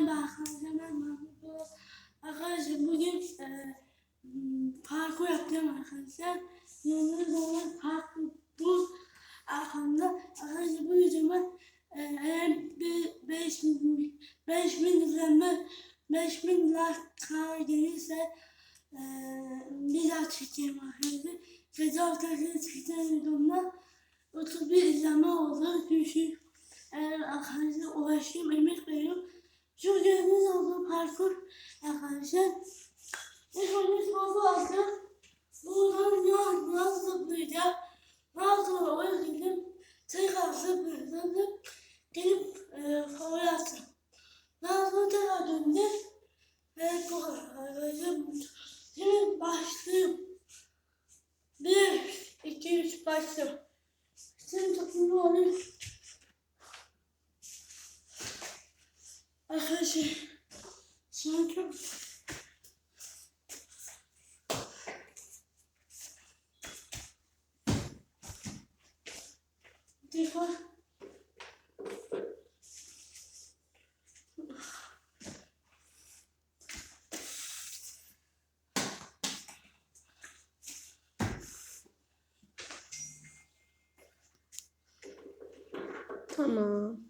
Merhaba arkadaşlar, ben Mahmut Polat. Arkadaşlar bugün e, parkur yapacağım arkadaşlar. Yanımda olan parkur bu arkamda. Arkadaşlar bu videoma e, eğer bir 5000 5000 izlenme 5000 like gelirse e, bir daha çekeceğim arkadaşlar. Gece ortasında çekeceğim videomda 31 izlenme oldu. Düşük. Eğer arkadaşlar uğraşayım, emek veriyorum. Arkadaşlar. İlk önce topu aldım. Buradan yan yan zıplayacağım. Daha sonra oraya gidip tekrar zıplayacağım. Gelip e, favori attım. Daha sonra tekrar döndüm. Evet bu kadar arkadaşlar. Şimdi başlayayım. Bir, iki, üç başlıyorum. Şimdi topumu alayım. Arkadaşlar şu an çok Tekrar Tamam.